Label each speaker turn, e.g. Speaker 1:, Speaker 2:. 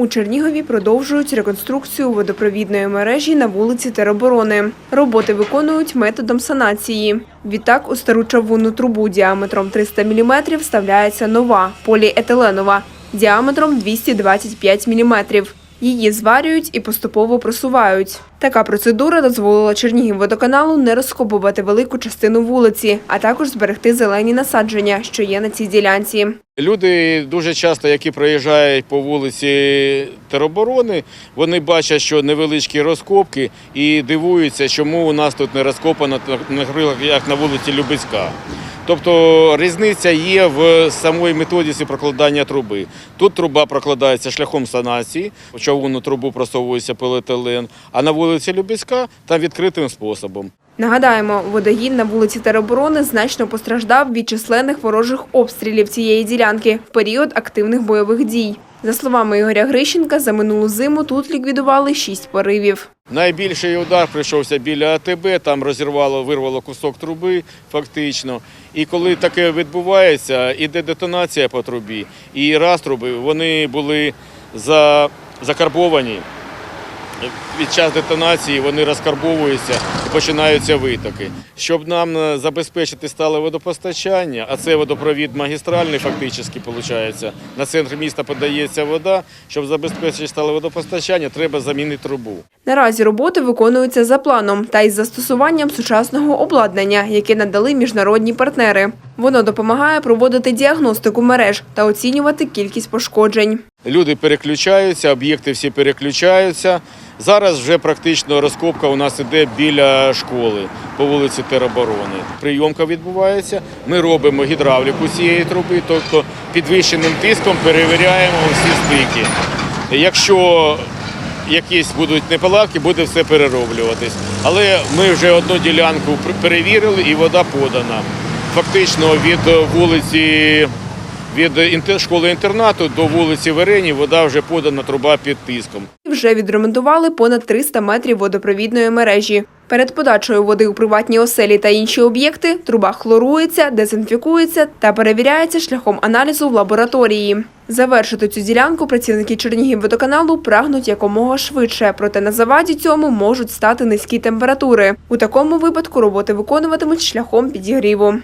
Speaker 1: У Чернігові продовжують реконструкцію водопровідної мережі на вулиці Тероборони. Роботи виконують методом санації. Відтак у стару чавунну трубу діаметром 300 мм вставляється нова поліетиленова діаметром 225 мм. Її зварюють і поступово просувають. Така процедура дозволила Чернігівводоканалу не розкопувати велику частину вулиці, а також зберегти зелені насадження, що є на цій ділянці.
Speaker 2: Люди дуже часто, які проїжджають по вулиці Тероборони, вони бачать, що невеличкі розкопки і дивуються, чому у нас тут не розкопано як на вулиці Любецька. Тобто різниця є в самій методиці прокладання труби. Тут труба прокладається шляхом санації, в човунну трубу просовується поліетилен, а на вулиці Любіська там відкритим способом.
Speaker 1: Нагадаємо, водогін на вулиці Тероборони значно постраждав від численних ворожих обстрілів цієї ділянки в період активних бойових дій. За словами Ігоря Грищенка, за минулу зиму тут ліквідували шість поривів.
Speaker 2: Найбільший удар прийшовся біля АТБ, там розірвало, вирвало кусок труби фактично. І коли таке відбувається, іде детонація по трубі. І раз труби вони були закарбовані. Під час детонації вони розкарбовуються і починаються витоки. Щоб нам е, забезпечити стале водопостачання, а це водопровід магістральний, фактично, виходить, на центр міста подається вода. Щоб забезпечити стале водопостачання, треба замінити трубу.
Speaker 1: Наразі роботи виконуються за планом та із застосуванням сучасного обладнання, яке надали міжнародні партнери. Воно допомагає проводити діагностику мереж та оцінювати кількість пошкоджень.
Speaker 2: Люди переключаються, об'єкти всі переключаються. Зараз вже практично розкопка у нас іде біля школи по вулиці Тероборони. Прийомка відбувається. Ми робимо гідравліку цієї труби, тобто підвищеним тиском перевіряємо всі стики. Якщо якісь будуть неполадки, буде все перероблюватись. Але ми вже одну ділянку перевірили і вода подана. Фактично від вулиці від інте- школи-інтернату до вулиці Верені вода вже подана труба під тиском.
Speaker 1: Вже відремонтували понад 300 метрів водопровідної мережі. Перед подачею води у приватні оселі та інші об'єкти труба хлорується, дезінфікується та перевіряється шляхом аналізу в лабораторії. Завершити цю ділянку працівники Чернігівводоканалу прагнуть якомога швидше, проте на заваді цьому можуть стати низькі температури. У такому випадку роботи виконуватимуть шляхом підігріву.